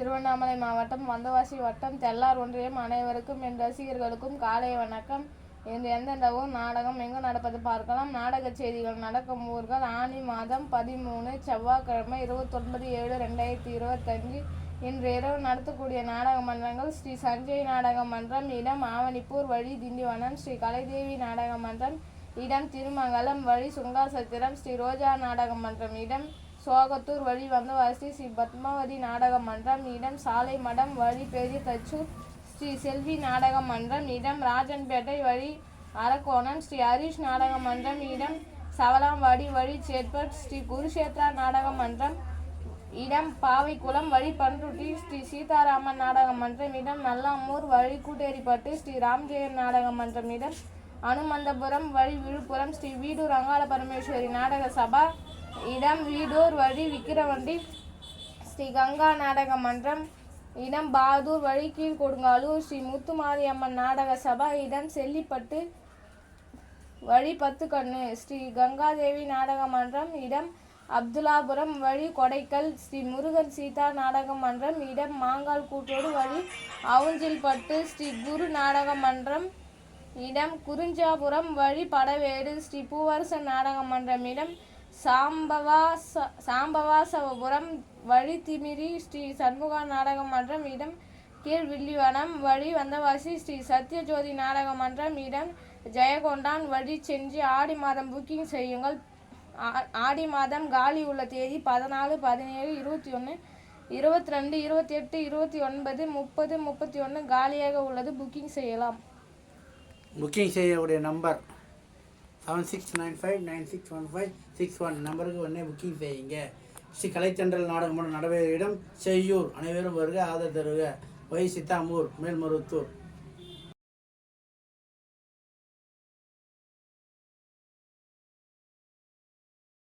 திருவண்ணாமலை மாவட்டம் வந்தவாசி வட்டம் தெல்லார் ஒன்றியம் அனைவருக்கும் என் ரசிகர்களுக்கும் காலை வணக்கம். இன்று எந்தெந்த ஊர் நாடகம் எங்கு நடப்பது பார்க்கலாம். நாடக செய்திகள் நடக்கும் ஊர்கள் ஆனி மாதம் பதிமூணு செவ்வாய்க்கிழமை இருபத்தொன்பது ஏழு ரெண்டாயிரத்தி இருபத்தஞ்சு. இன்று இரவு நடத்தக்கூடிய நாடக மன்றங்கள் ஸ்ரீ சஞ்சய் நாடக மன்றம் இடம் ஆவணிப்பூர் வழி திண்டிவனம் ஸ்ரீ கலைதேவி நாடக மன்றம் இடம் திருமங்கலம் வழி சுங்காசத்திரம் ஸ்ரீ ரோஜா நாடக மன்றம் இடம் சோகத்தூர் வழி வந்தவாசி ஸ்ரீ பத்மாவதி நாடக மன்றம் இடம் சாலை மடம் வழி பெரிய தச்சூர் ஸ்ரீ செல்வி நாடக மன்றம் இடம் ராஜன்பேட்டை வழி அரக்கோணம் ஸ்ரீ ஹரிஷ் நாடக மன்றம் இடம் சவலாம்பாடி வழி சேட்பட் ஸ்ரீ குருஷேத்ரா நாடக மன்றம் இடம் பாவைக்குளம் வழி பன்ருட்டி ஸ்ரீ சீதாராமன் நாடக மன்றம் இடம் நல்லாமூர் வழி கூட்டேரிப்பட்டு ஸ்ரீ ராம்ஜெயன் நாடக மன்றம் இடம் அனுமந்தபுரம் வழி விழுப்புரம் ஸ்ரீ வீடு ரங்கால பரமேஸ்வரி நாடக சபா இடம் வீடூர் வழி விக்கிரவண்டி ஸ்ரீ கங்கா நாடக மன்றம். இடம் பாதூர் வழி கீழ்கொடுங்காலூர். ஸ்ரீ முத்துமாரியம்மன் நாடக சபா. இடம் செல்லிப்பட்டு வழி பத்து கண்ணு ஸ்ரீ கங்காதேவி நாடக மன்றம். இடம் அப்துல்லாபுரம் வழி கொடைக்கல். ஸ்ரீ முருகன் சீதா நாடக மன்றம். இடம் மாங்கால் கூட்டோடு வழி அவுஞ்சில்பட்டு. ஸ்ரீ குரு நாடக மன்றம். இடம் குறிஞ்சாபுரம் வழி படவேடு. ஸ்ரீ பூவரசன் நாடக மன்றம். இடம் சாம்பவாச சாம்பவாசபுரம் வழி திமிரி ஸ்ரீ சண்முகா நாடக மன்றம் இடம் கீழ் வில்லிவனம் வழி வந்தவாசி ஸ்ரீ சத்யஜோதி நாடக மன்றம் இடம் ஜெயகொண்டான் வழி சென்று ஆடி மாதம் புக்கிங் செய்யுங்கள். ஆ- ஆடி மாதம் காலி உள்ள தேதி பதினாலு பதினேழு இருபத்தி ஒன்று இருபத்தி ரெண்டு இருபத்தி எட்டு இருபத்தி ஒன்பது முப்பது முப்பத்தி ஒன்று காலியாக உள்ளது. புக்கிங் செய்யலாம். புக்கிங் செய்யக்கூடிய number seven six nine five nine six one five six one நம்பருக்கு உடனே புக்கிங் செய்யுங்க. ஸ்ரீ கலைத்தன்றல் நாடகம் நடைபெறும் இடம். செய்யூர் அனைவரும் வருக ஆதரவு தருக. வை சித்தாமூர் மேல்மருவத்தூர்.